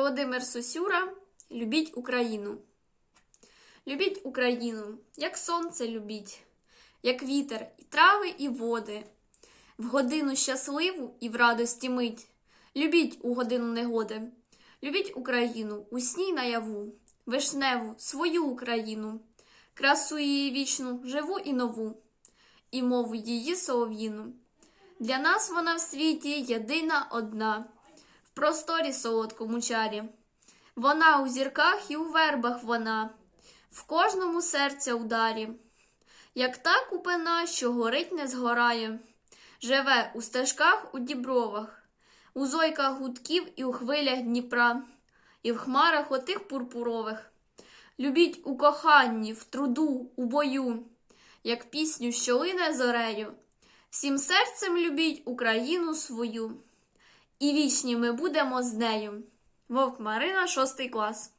Володимир Сосюра. Любіть Україну. Любіть Україну, як сонце любіть, як вітер, і трави, і води. В годину щасливу і в радості мить. Любіть у годину негоди. Любіть Україну у сні наяву, вишневу, свою Україну, красу її вічну, живу і нову, і мову її солов'їну. Для нас вона в світі єдина одна, просторі солодкому чарі. Вона у зірках і у вербах вона, в кожному серця ударі, як та купина, що горить не згорає, живе у стежках у дібровах, у зойках гудків і у хвилях Дніпра, і в хмарах отих пурпурових. Любіть у коханні, в труду, у бою, як пісню, що лине зорею. Всім серцем любіть Україну свою, і вічні ми будемо з нею. Вовк Марина, шостий клас.